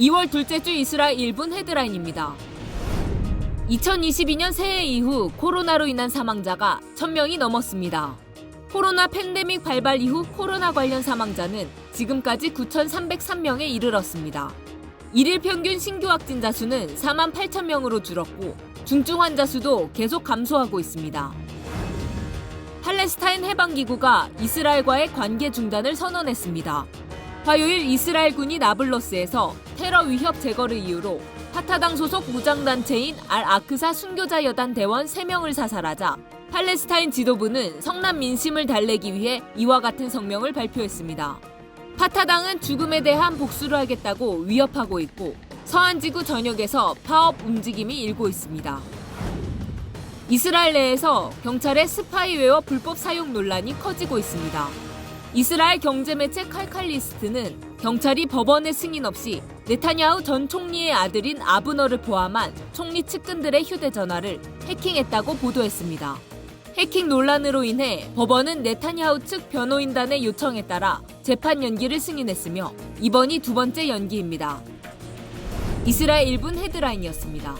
2월 둘째 주 이스라엘 1분 헤드라인입니다. 2022년 새해 이후 코로나로 인한 사망자가 1000명이 넘었습니다. 코로나 팬데믹 발발 이후 코로나 관련 사망자는 지금까지 9,303명에 이르렀습니다. 일일 평균 신규 확진자 수는 4만 8천 명으로 줄었고 중증 환자 수도 계속 감소하고 있습니다. 팔레스타인 해방기구가 이스라엘과의 관계 중단을 선언했습니다. 화요일 이스라엘군이 나블러스에서 테러 위협 제거를 이유로 파타당 소속 무장단체인 알 아크사 순교자 여단 대원 3명을 사살하자 팔레스타인 지도부는 성난 민심을 달래기 위해 이와 같은 성명을 발표했습니다. 파타당은 죽음에 대한 복수를 하겠다고 위협하고 있고 서한지구 전역에서 파업 움직임이 일고 있습니다. 이스라엘 내에서 경찰의 스파이웨어 불법 사용 논란이 커지고 있습니다. 이스라엘 경제매체 칼칼리스트는 경찰이 법원의 승인 없이 네타냐후 전 총리의 아들인 아브너를 포함한 총리 측근들의 휴대전화를 해킹했다고 보도했습니다. 해킹 논란으로 인해 법원은 네타냐후 측 변호인단의 요청에 따라 재판 연기를 승인했으며 이번이 두 번째 연기입니다. 이스라엘 1분 헤드라인이었습니다.